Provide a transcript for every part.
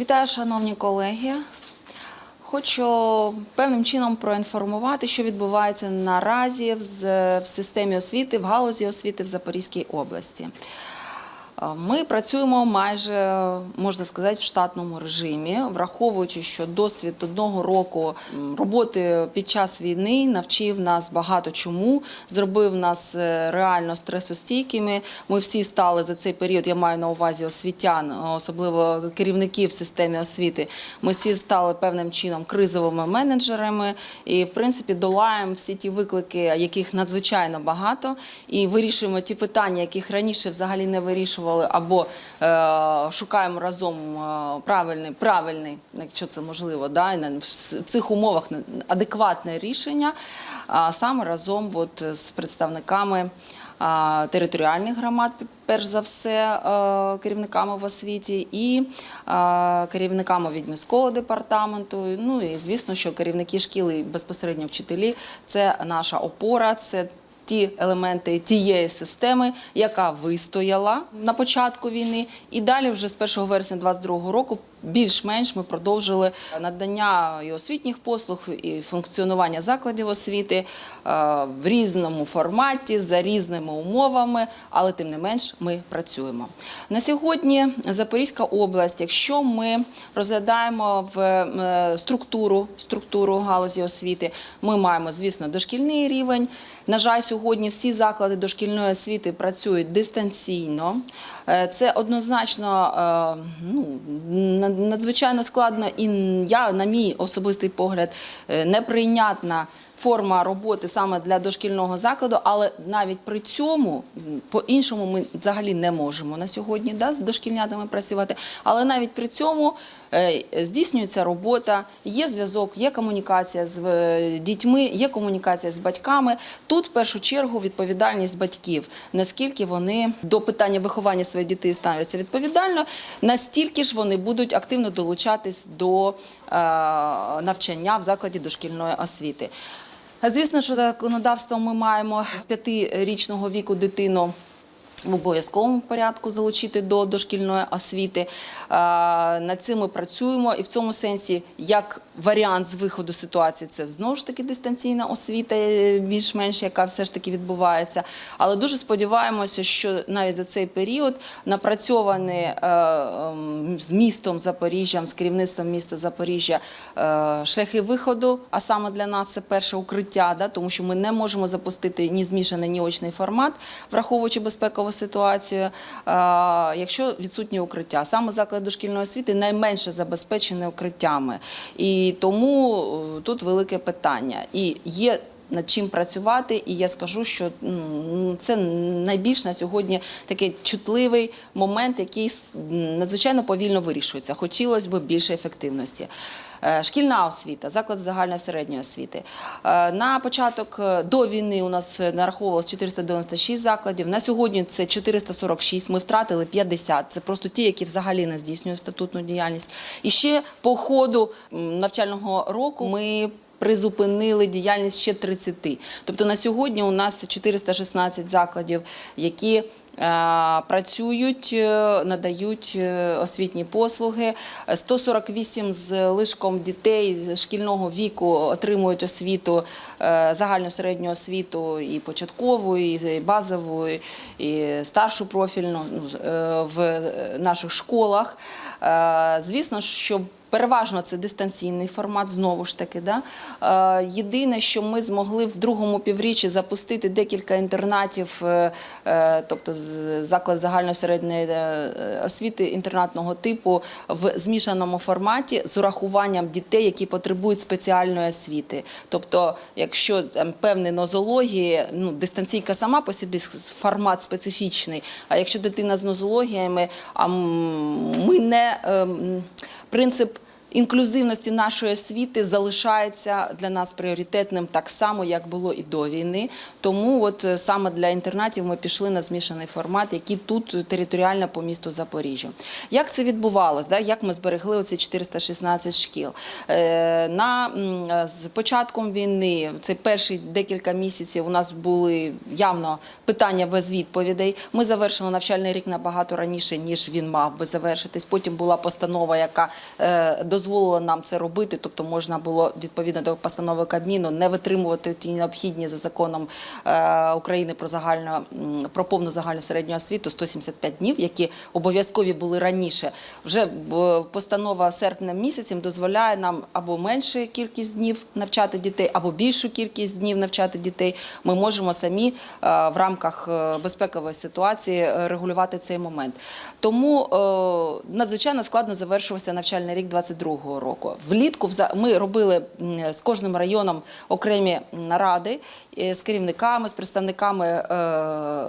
Вітаю, шановні колеги. Хочу певним чином проінформувати, що відбувається наразі в, системі освіти, в галузі освіти в Запорізькій області. Е, Ми працюємо майже, можна сказати, в штатному режимі, враховуючи, що досвід одного року роботи під час війни навчив нас багато чому, зробив нас е, реально стресостійкими. Ми всі стали за цей період, я маю на увазі освітян, особливо керівників в системі освіти. Ми всі стали певним чином кризовими менеджерами і, в принципі, долаємо всі ті виклики, яких надзвичайно багато, і вирішуємо ті питання, яких раніше взагалі не вирішували, або е, шукаємо разом е, правильний, правильний, якщо це можливо, да, і в цих умовах адекватне рішення, а саме разом от, з представниками а, територіальних громад, перш за все, е, керівниками в освіті і е, керівниками від міського департаменту. Ну і звісно, що керівники шкіл і безпосередньо вчителі це наша опора. це Ті елементи тієї системи, яка вистояла на початку війни, і далі, вже з 1 вересня 2022 року, більш-менш ми продовжили надання і освітніх послуг, і функціонування закладів освіти е, в різному форматі, за різними умовами, але тим не менш ми працюємо. На сьогодні Запорізька область, якщо ми розглядаємо в е, структуру, структуру галузі освіти, ми маємо, звісно, дошкільний рівень. На жаль, сьогодні всі заклади дошкільної освіти працюють дистанційно. Е, Це однозначно ну, надзвичайно складно і я, на мій особистий погляд, е, неприйнятна форма роботи саме для дошкільного закладу, але навіть при цьому по-іншому ми взагалі не можемо на сьогодні да, з дошкільнятами працювати. Але навіть при цьому здійснюється робота, є зв'язок, є комунікація з е, дітьми, є комунікація з батьками. Тут в першу чергу відповідальність батьків, наскільки вони до питання виховання своїх дітей ставляться відповідально, настільки ж вони будуть активно долучатись до е, навчання в закладі дошкільної освіти. Звісно, що законодавством ми маємо з п'ятирічного віку дитину. В обов'язковому порядку залучити до дошкільної освіти. Над цим ми працюємо, і в цьому сенсі, як варіант з виходу ситуації, це знову ж таки дистанційна освіта, е, більш-менш яка все ж таки відбувається. Але дуже сподіваємося, що навіть за цей період напрацьовані е, ем, з містом Запоріжжям, з керівництвом міста Запоріжжя е, шляхи виходу. А саме для нас це перше укриття, тому що ми не можемо запустити ні змішаний, ні очний формат, враховуючи безпекову ситуацію, е, якщо відсутні укриття. Саме заклад дошкільної освіти найменше забезпечений укриттями. І тому е, тут велике питання. І є над чим працювати, і я скажу, що це найбільш на сьогодні такий чутливий момент, який надзвичайно повільно вирішується. Хотілося б більше ефективності. Е, Шкільна освіта, заклад загальної середньої освіти. Е, На початок е, до війни у нас нараховувалось 496 закладів. На сьогодні це 446. Ми втратили 50. Це просто ті, які взагалі не здійснюють статутну діяльність. І ще по ходу навчального року ми призупинили діяльність ще 30. Тобто на сьогодні у нас 416 закладів, які е, працюють, е, надають е, освітні послуги. 148 з лишком дітей шкільного віку отримують освіту, загальну середню освіту і початкову, і базову, і старшу профільну ну, в наших школах. Звісно, що Переважно це дистанційний формат, знову ж таки. Да? Е, єдине, що ми змогли в другому півріччі запустити декілька інтернатів, е, е, тобто заклад загальної середньої освіти інтернатного типу в змішаному форматі з урахуванням дітей, які потребують спеціальної освіти. Тобто, якщо там, певні нозології, ну, дистанційка сама по собі формат специфічний, а якщо дитина з нозологіями, а ми не. ем, принцип інклюзивності нашої освіти залишається для нас пріоритетним так само, як було і до війни. Тому от е, саме для інтернатів ми пішли на змішаний формат, який тут територіально по місту Запоріжжя. Як це відбувалось? Да? Як ми зберегли оці 416 шкіл? Е, на, е, з початком війни, це перші декілька місяців, у нас були явно питання без відповідей. Ми завершили навчальний рік набагато раніше, ніж він мав би завершитись. Потім була постанова, яка е, дозволила нам це робити. Тобто можна було відповідно до постанови Кабміну не витримувати ті необхідні за законом е, України про загальну про повну загальну середню освіту 175 днів, які обов'язкові були раніше. Вже постанова серпня місяцем дозволяє нам або меншу кількість днів навчати дітей, або більшу кількість днів навчати дітей. Ми можемо самі е, в рамках е, безпекової ситуації регулювати цей момент. Тому надзвичайно складно завершувався навчальний рік 22-го року. Влітку ми робили з кожним районом окремі наради е, з керівниками, з представниками, е,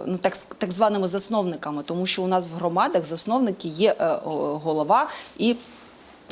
ну так, так званими засновниками, тому що у нас в громадах засновники є е, голова і.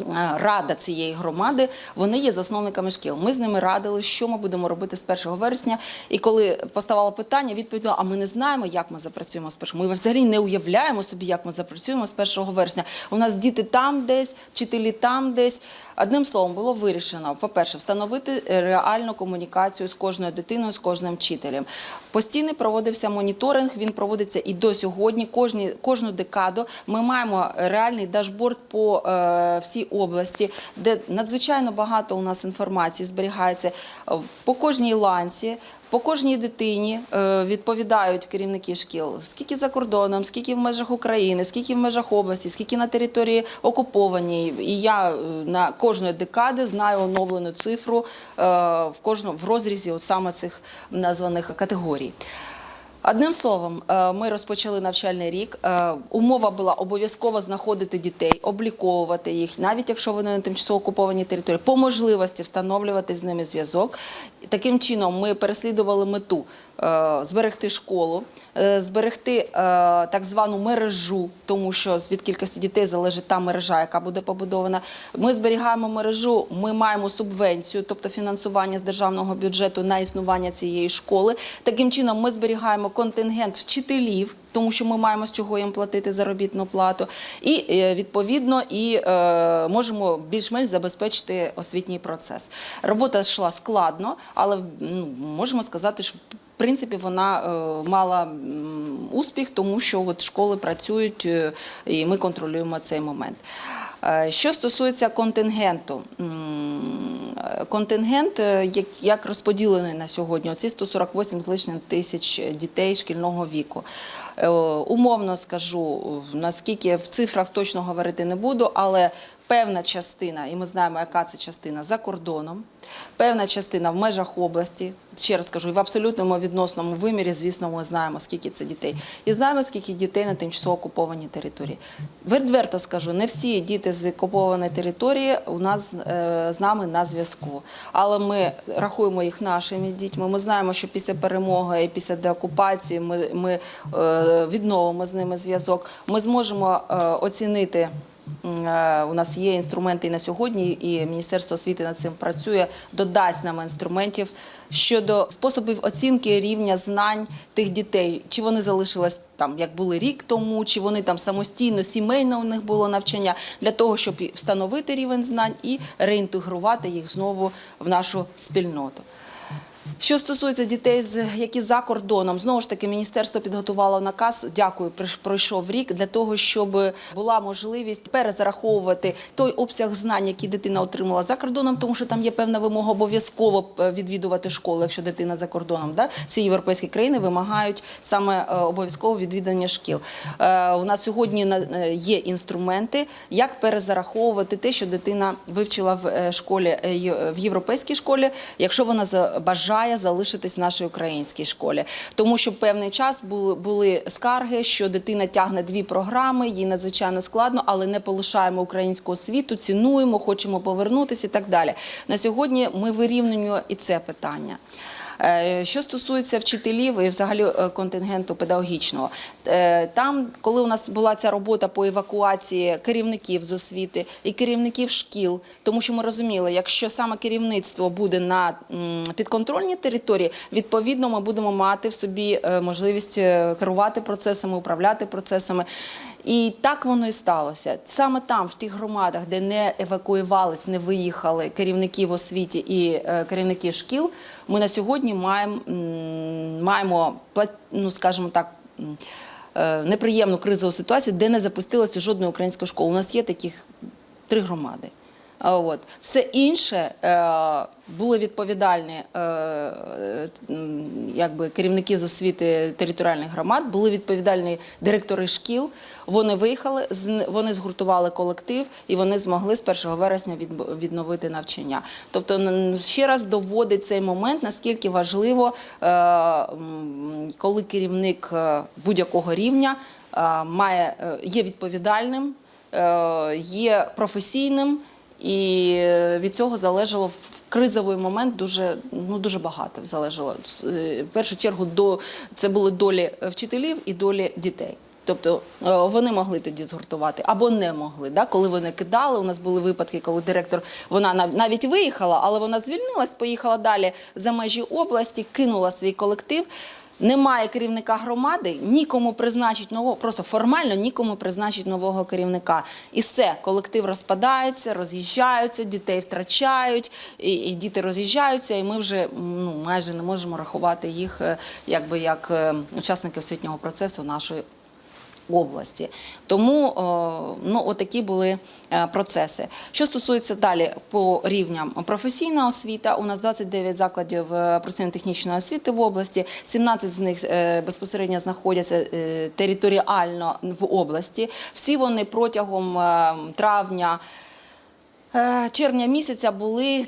Е, Рада цієї громади, вони є засновниками шкіл. Ми з ними радили, що ми будемо робити з 1 вересня. І коли поставало питання, відповідь а ми не знаємо, як ми запрацюємо з 1. Ми взагалі не уявляємо собі, як ми запрацюємо з 1 вересня. У нас діти там десь, вчителі там десь. Одним словом, було вирішено, по-перше, встановити е, реальну комунікацію з кожною дитиною, з кожним вчителем. Постійно проводився моніторинг, він проводиться і до сьогодні. Кожні, кожну декаду ми маємо реальний дашборд по е, всій області, де надзвичайно багато у нас інформації зберігається е, по кожній ланці. По кожній дитині е, відповідають керівники шкіл, скільки за кордоном, скільки в межах України, скільки в межах області, скільки на території окупованій. І я е, на кожної декади знаю оновлену цифру е, в кожному в розрізі от саме цих названих категорій. Одним словом, е, ми розпочали навчальний рік. Е, Умова була обов'язково знаходити дітей, обліковувати їх, навіть якщо вони на тимчасово окупованій території, по можливості встановлювати з ними зв'язок. Таким чином ми переслідували мету зберегти школу, е, зберегти е, так звану мережу, тому що від кількості дітей залежить та мережа, яка буде побудована. Ми зберігаємо мережу, ми маємо субвенцію, тобто фінансування з державного бюджету на існування цієї школи. Таким чином, ми зберігаємо контингент вчителів. Тому що ми маємо з чого їм платити заробітну плату, і е, відповідно і е, можемо більш-менш забезпечити освітній процес. Робота йшла складно, але ну, можемо сказати, що в принципі вона е, мала успіх, тому що от школи працюють е, і ми контролюємо цей момент. Е, Що стосується контингенту, м, контингент е, як, розподілений на сьогодні, оці 148 з лишнім тисяч дітей шкільного віку. Е, Умовно скажу, наскільки в цифрах точно говорити не буду, але певна частина, і ми знаємо, яка це частина за кордоном, певна частина в межах області. Ще раз кажу, і в абсолютному відносному вимірі, звісно, ми знаємо, скільки це дітей. І знаємо, скільки дітей на тимчасово окупованій території. Відверто скажу, не всі діти з окупованої території у нас е, з нами на зв'язку. Але ми рахуємо їх нашими дітьми. Ми знаємо, що після перемоги і після деокупації ми, е, відновимо з ними зв'язок. Ми зможемо е, оцінити. Е, У нас є інструменти і на сьогодні, і Міністерство освіти над цим працює, додасть нам інструментів щодо способів оцінки рівня знань тих дітей, чи вони залишились там, як були рік тому, чи вони там самостійно, сімейно у них було навчання, для того, щоб встановити рівень знань і реінтегрувати їх знову в нашу спільноту. Що стосується дітей, які за кордоном, знову ж таки, міністерство підготувало наказ. Дякую, пройшов рік для того, щоб була можливість перезараховувати той обсяг знань, який дитина отримала за кордоном, тому що там є певна вимога обов'язково е, відвідувати школу, якщо дитина за кордоном. Да? Всі європейські країни вимагають саме е, обов'язково відвідання шкіл. Е, У нас сьогодні є інструменти, як перезараховувати те, що дитина вивчила в школі в європейській школі, якщо вона за- бажає залишитись в нашій українській школі. Тому що певний час були, були скарги, що дитина тягне дві програми, їй надзвичайно складно, але не полишаємо українську освіту, цінуємо, хочемо повернутися і так далі. На сьогодні ми вирівнюємо і це питання. Е, Що стосується вчителів і взагалі е, контингенту педагогічного, е, там, коли у нас була ця робота по евакуації керівників з освіти і керівників шкіл, тому що ми розуміли, якщо саме керівництво буде на підконтрольній території, відповідно ми будемо мати в собі можливість керувати процесами, управляти процесами. І так воно і сталося. Саме там, в тих громадах, де не евакуювались, не виїхали керівники в освіті і керівники шкіл, ми на сьогодні маємо, маємо ну, скажімо так. е, Неприємну кризову ситуацію, де не запустилося жодної української школи. У нас є таких три громади. От. Все інше е, були відповідальні е, якби, керівники з освіти територіальних громад, були відповідальні директори шкіл. Вони виїхали, вони згуртували колектив і вони змогли з 1 вересня відновити навчання. Тобто ще раз доводить цей момент, наскільки важливо, е, коли керівник будь-якого рівня має, є відповідальним, є професійним. І е, від цього залежало в кризовий момент дуже ну дуже багато залежало. Е, В першу чергу до це були долі вчителів і долі дітей. Тобто е, вони могли тоді згуртувати або не могли. Да? Коли вони кидали, у нас були випадки, коли директор вона нав- навіть виїхала, але вона звільнилась, поїхала далі за межі області, кинула свій колектив. Немає керівника громади, нікому призначить нового, просто формально нікому призначить нового керівника. І все, колектив розпадається, роз'їжджаються, дітей втрачають, і, і діти роз'їжджаються, і ми вже ну, майже не можемо рахувати їх е, якби як е, учасники освітнього процесу нашої області. Тому ну, отакі були е, процеси. Що стосується далі по рівням професійна освіта, у нас 29 закладів е, професійно-технічної освіти в області, 17 з них е, безпосередньо знаходяться територіально в області. Всі вони протягом е, травня. Червня місяця були.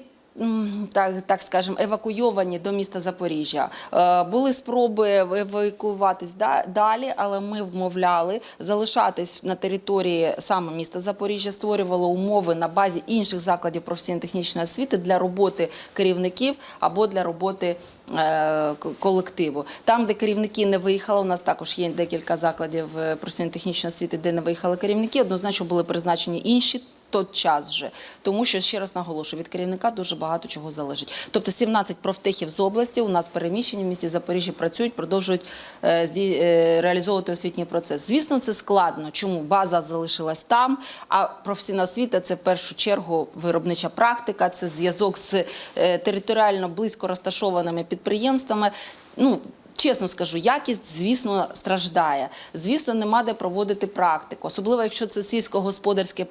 Так, так скажемо, евакуйовані до міста Запоріжжя. Е, Були спроби евакуюватись далі, але ми вмовляли залишатись на території саме міста Запоріжжя, створювали умови на базі інших закладів професійно-технічної освіти для роботи керівників або для роботи е, колективу. Там, де керівники не виїхали, у нас також є декілька закладів е, професійно-технічної освіти, де не виїхали керівники, однозначно були призначені інші тот час вже. Тому що, ще раз наголошую, від керівника дуже багато чого залежить. Тобто 17 профтехів з області у нас переміщені в місті Запоріжжя працюють, продовжують е, е, реалізовувати освітній процес. Звісно, це складно. Чому? База залишилась там, а професійна освіта це в першу чергу виробнича практика, це зв'язок з е, територіально близько розташованими підприємствами. Ну, Чесно скажу, якість, звісно, страждає. Звісно, нема де проводити практику, особливо якщо це сільськогосподарський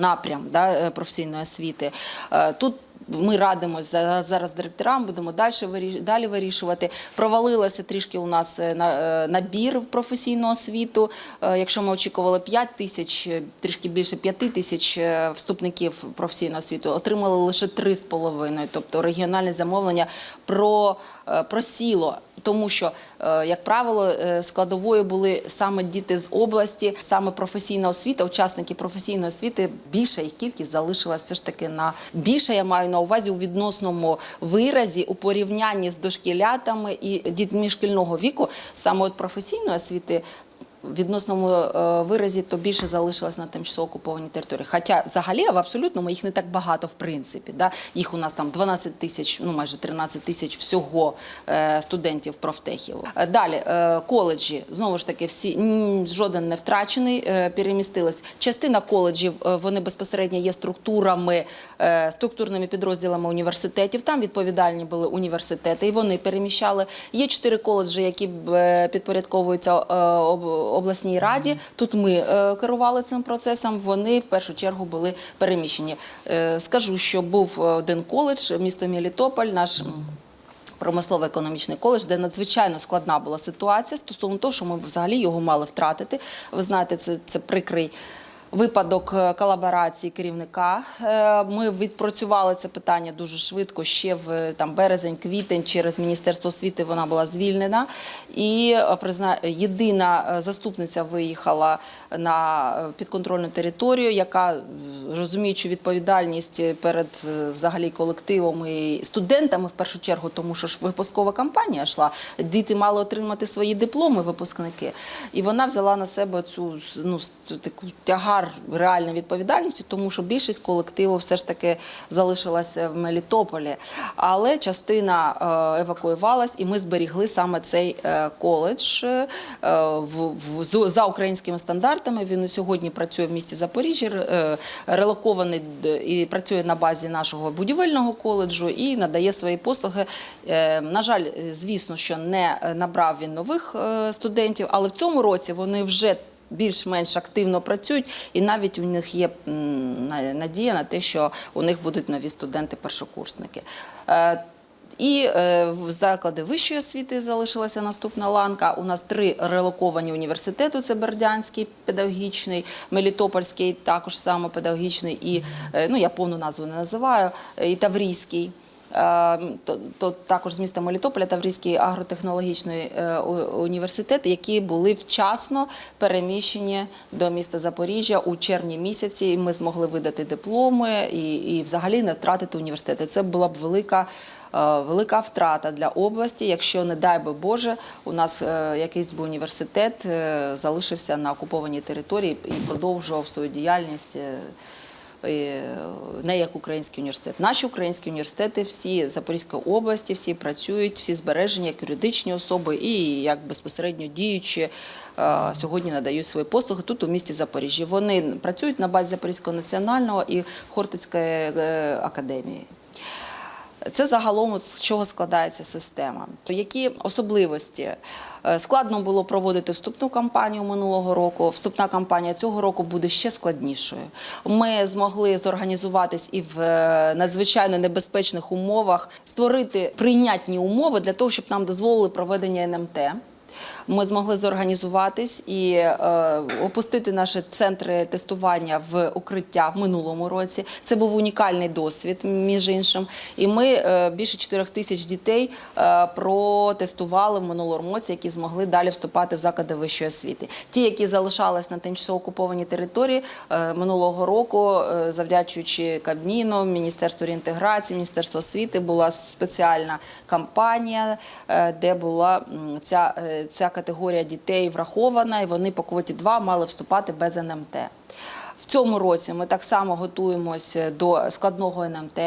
напрям да, е, професійної освіти. Е, Тут ми радимося за- зараз директорам, будемо далі, далі вирішувати. Провалилося трішки у нас е, на- набір в професійну освіту. Якщо ми очікували 5 тисяч, трішки більше 5 тисяч вступників в професійну освіту, отримали лише 3,5. Тобто регіональне замовлення про, просіло. Тому що, е, як правило, е, складовою були саме діти з області, саме професійна освіта, учасники професійної освіти, більша їх кількість залишилась все ж таки на більше. Я маю на увазі у відносному виразі у порівнянні з дошкілятами і дітьми шкільного віку, саме от професійної освіти. Відносному е, виразі то більше залишилось на тимчасово окупованій території. Хоча взагалі в абсолютному їх не так багато в принципі. Да? Їх у нас там 12 тисяч, ну майже 13 тисяч всього е, студентів профтехів. Е, Далі коледжі знову ж таки всі жоден не втрачений, перемістились. Частина коледжів вони безпосередньо є структурами, структурними підрозділами університетів. Там відповідальні були університети, і вони переміщали. Є чотири коледжі, які підпорядковуються об- обласній раді. Тут ми е, керували цим процесом. Вони в першу чергу були переміщені. Е, Скажу, що був один коледж, місто Мілітополь, наш. Промислово-економічний коледж, де надзвичайно складна була ситуація стосовно того, що ми взагалі його мали втратити. Ви знаєте, це, це прикрий випадок е, колаборації керівника. Е, Ми відпрацювали це питання дуже швидко. Ще в е, там березень, квітень через міністерство освіти вона була звільнена. І призна... єдина заступниця виїхала на підконтрольну територію, яка розуміючи відповідальність перед взагалі колективом і студентами в першу чергу, тому що ж випускова кампанія йшла. Діти мали отримати свої дипломи, випускники, і вона взяла на себе цю ну таку тягар реальної відповідальності, тому що більшість колективу все ж таки залишилася в Мелітополі. Але частина е, евакуювалась, і ми зберігли саме цей е, коледж е, в, за українськими стандартами. Він сьогодні працює в місті Запоріжжя, релокований і працює на базі нашого будівельного коледжу і надає свої послуги. На жаль, звісно, що не набрав він нових студентів, але в цьому році вони вже більш-менш активно працюють, і навіть у них є надія на те, що у них будуть нові студенти-першокурсники. Е, І е, в заклади вищої освіти залишилася наступна ланка. У нас три релоковані університети: це Бердянський педагогічний, Мелітопольський, також само педагогічний, і е, ну я повну назву не називаю, і Таврійський. Е, То, також з міста Мелітополя Таврійський агротехнологічний е, університет, які були вчасно переміщені до міста Запоріжжя у червні місяці. Ми змогли видати дипломи і, і взагалі не втратити університети. Це була б велика. е, Велика втрата для області, якщо, не дай би Боже, у нас е, якийсь би університет залишився на окупованій території і продовжував свою діяльність не як український університет. Наші українські університети всі Запорізької області, всі працюють, всі збережені як юридичні особи і як безпосередньо діючі. е, Сьогодні надають свої послуги тут у місті Запоріжжя. Вони працюють на базі Запорізького національного і Хортицької е, академії. Це загалом з чого складається система. Які особливості? Е, Складно було проводити вступну кампанію минулого року. Вступна кампанія цього року буде ще складнішою. Ми змогли зорганізуватись і в е, надзвичайно небезпечних умовах створити прийнятні умови для того, щоб нам дозволили проведення НМТ. Ми змогли зорганізуватись і е, опустити наші центри тестування в укриття в минулому році. Це був унікальний досвід, між іншим. І ми е, більше 4 тисяч дітей е, протестували в минулому році, які змогли далі вступати в заклади вищої освіти. Ті, які залишались на тимчасово окупованій території е, минулого року, е, завдячуючи Кабміну, Міністерству реінтеграції, Міністерству освіти, була спеціальна кампанія, е, де була ця, е, ця категорія дітей врахована, і вони по квоті 2 мали вступати без НМТ. В цьому році ми так само готуємось до складного НМТ.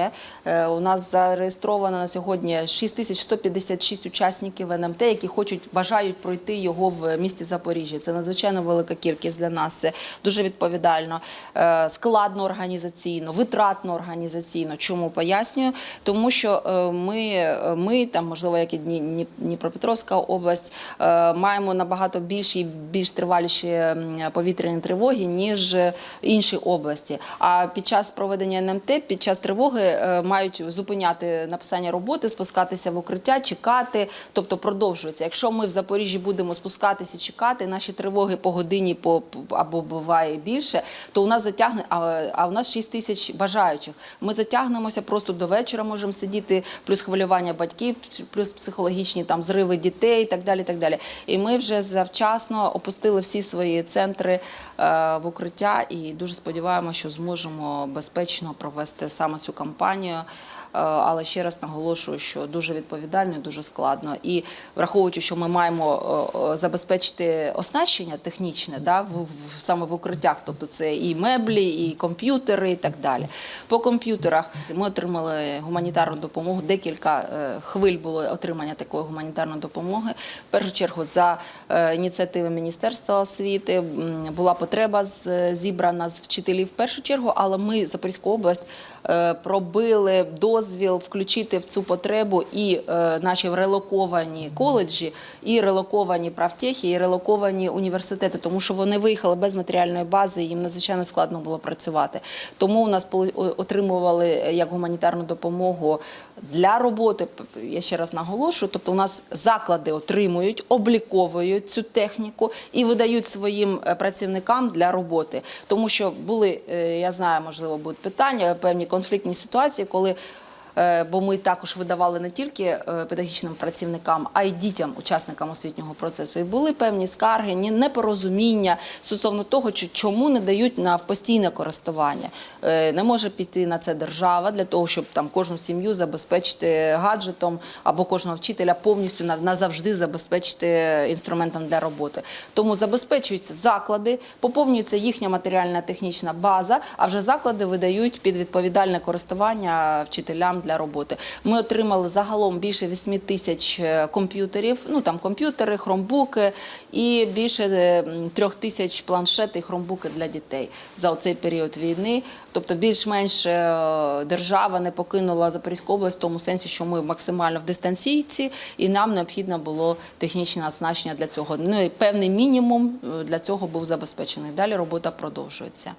Е, У нас зареєстровано на сьогодні 6156 учасників НМТ, які хочуть бажають пройти його в місті Запоріжжя. Це надзвичайно велика кількість для нас. Це дуже відповідально, е, складно організаційно, витратно організаційно. Чому пояснюю? Тому що е, ми, е, ми там, можливо, як і Дні- Дні- Дніпропетровська область, е, маємо набагато більші і більш триваліші повітряні тривоги, ніж інші області. А під час проведення НМТ, під час тривоги е, мають зупиняти написання роботи, спускатися в укриття, чекати, тобто продовжується. Якщо ми в Запоріжжі будемо спускатися, чекати, наші тривоги по годині по або буває більше, то у нас затягне. А, а у нас 6 тисяч бажаючих. Ми затягнемося просто до вечора. Можемо сидіти, плюс хвилювання батьків, плюс психологічні там зриви дітей, і так далі. Так далі. І ми вже завчасно опустили всі свої центри е, в укриття і дуже сподіваємося, що зможемо безпечно провести саме цю кампанію. Е, Але ще раз наголошую, що дуже відповідально, дуже складно. І враховуючи, що ми маємо е, е, забезпечити оснащення технічне, да, в, саме в укриттях, тобто це і меблі, і комп'ютери, і так далі. По комп'ютерах ми отримали гуманітарну допомогу. Декілька хвиль було отримання такої гуманітарної допомоги. В першу чергу за ініціативи Міністерства освіти була потреба зібрана з вчителів в першу чергу, але ми Запорізьку область пробили дозвіл включити в цю потребу і е, наші релоковані коледжі, і релоковані правтехи, і релоковані університети, тому що вони виїхали без матеріальної бази, їм надзвичайно складно було працювати. Тому у нас отримували е, як гуманітарну допомогу Для роботи, я ще раз наголошую, тобто у нас заклади отримують, обліковують цю техніку і видають своїм е, працівникам для роботи. Тому що були, я знаю, можливо, будуть питання, певні конфліктні ситуації, коли бо ми також видавали не тільки е, педагогічним працівникам, а й дітям, учасникам освітнього процесу. І були певні скарги, непорозуміння стосовно того, чому не дають на постійне користування. Е, Не може піти на це держава для того, щоб там кожну сім'ю забезпечити гаджетом або кожного вчителя повністю на- назавжди забезпечити інструментом для роботи. Тому забезпечуються заклади, поповнюється їхня матеріальна технічна база, а вже заклади видають під відповідальне користування вчителям для роботи. Ми отримали загалом більше 8 тисяч е, комп'ютерів, ну там комп'ютери, хромбуки і більше е, трьох тисяч планшети і хромбуки для дітей за цей період війни. Тобто більш-менш е, держава не покинула Запорізьку область в тому сенсі, що ми максимально в дистанційці, і нам необхідно було технічне оснащення для цього. Ну і певний мінімум для цього був забезпечений. Далі робота продовжується.